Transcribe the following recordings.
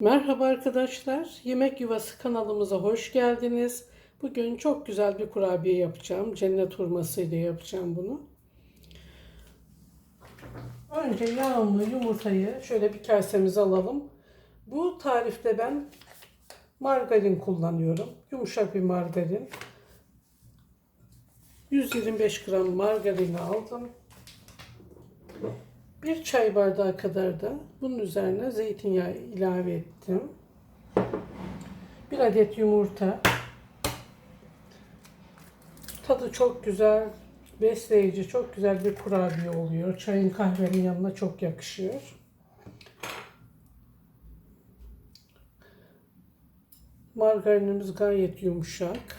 Merhaba arkadaşlar. Yemek Yuvası kanalımıza hoş geldiniz. Bugün çok güzel bir kurabiye yapacağım. Cennet hurması ile yapacağım bunu. Önce yağımı, yumurtayı şöyle bir kasemize alalım. Bu tarifte ben margarin kullanıyorum. Yumuşak bir margarin. 125 gram margarini aldım. Bir çay bardağı kadar da bunun üzerine zeytinyağı ilave ettim. Bir adet yumurta. Tadı çok güzel, besleyici, çok güzel bir kurabiye oluyor. Çayın kahvenin yanına çok yakışıyor. Margarinimiz gayet yumuşak.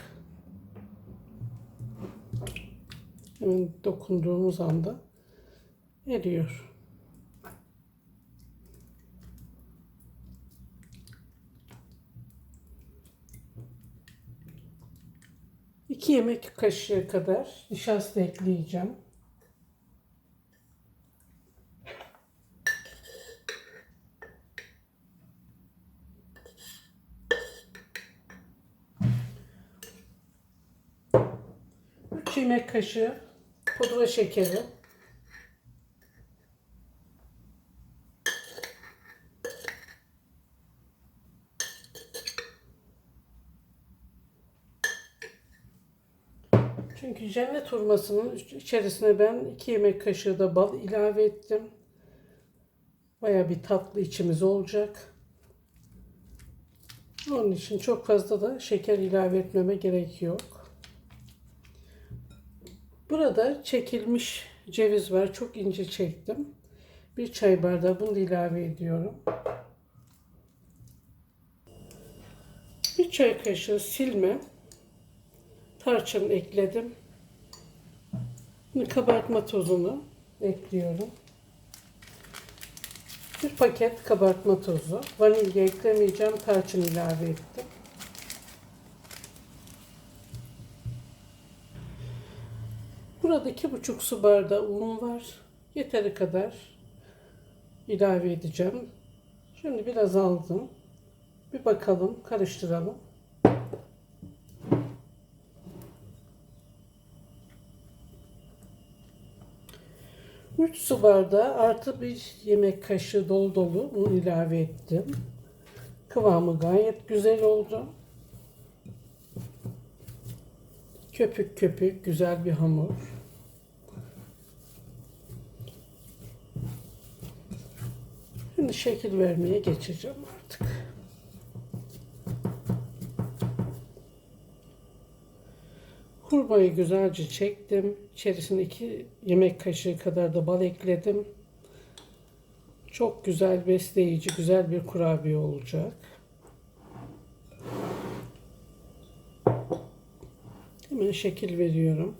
Hemen dokunduğumuz anda eriyor. İki yemek kaşığı kadar nişasta ekleyeceğim. Üç yemek kaşığı pudra şekeri. Çünkü cennet hurmasının içerisine ben iki yemek kaşığı da bal ilave ettim. Baya bir tatlı içimiz olacak. Onun için çok fazla da şeker ilave etmeme gerek yok. Burada çekilmiş ceviz var. Çok ince çektim. Bir çay bardağı bunu da ilave ediyorum. Bir çay kaşığı silme tarçın ekledim. Şimdi kabartma tozunu ekliyorum. Bir paket kabartma tozu. Vanilya eklemeyeceğim. Tarçın ilave ettim. Burada iki buçuk su bardağı un var. Yeteri kadar ilave edeceğim. Şimdi biraz aldım. Bir bakalım, karıştıralım. 3 su bardağı artı bir yemek kaşığı dolu dolu un ilave ettim. Kıvamı gayet güzel oldu. Köpük köpük güzel bir hamur. Şimdi şekil vermeye geçeceğim artık. Hurmayı güzelce çektim. İçerisine iki yemek kaşığı kadar da bal ekledim. Çok güzel, besleyici, güzel bir kurabiye olacak. Hemen şekil veriyorum.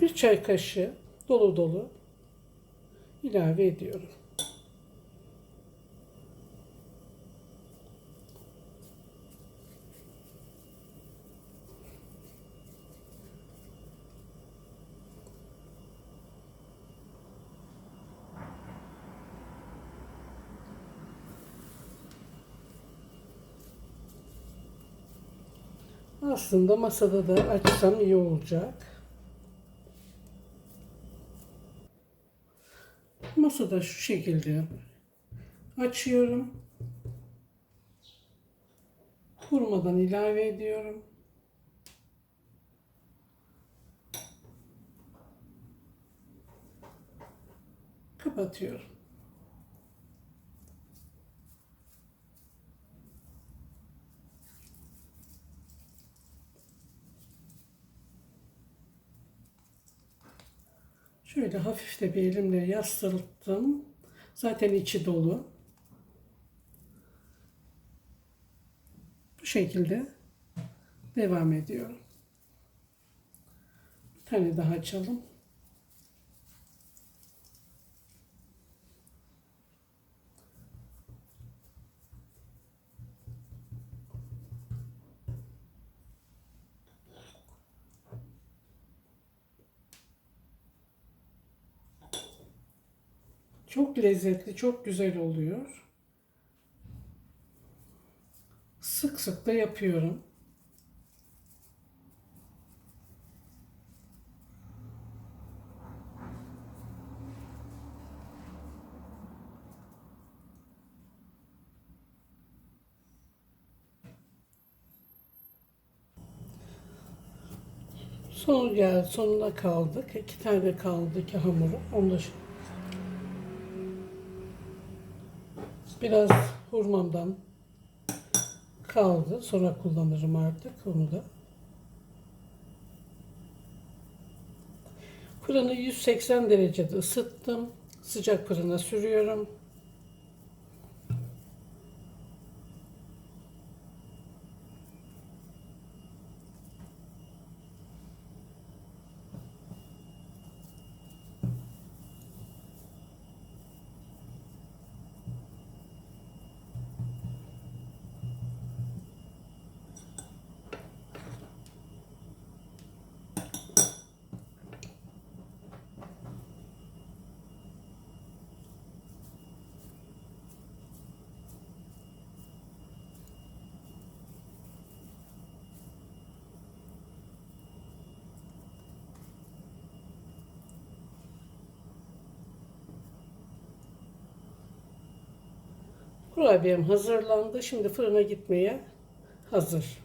Bir çay kaşığı dolu dolu ilave ediyorum. Aslında masada da açsam iyi olacak. Masada şu şekilde açıyorum. Hurmadan ilave ediyorum. Kapatıyorum. Şöyle hafif de bir elimle yastırttım. Zaten içi dolu. Bu şekilde devam ediyorum. Bir tane daha açalım. Çok lezzetli, çok güzel oluyor. Sık sık da yapıyorum. Sonu geldi, sonuna kaldık. İki tane kaldı, iki hamuru. Onu da Biraz hurmamdan kaldı. Sonra kullanırım artık onu da. Fırını 180 derecede ısıttım. Sıcak fırına sürüyorum. Kurabiyem hazırlandı. Şimdi fırına gitmeye hazır.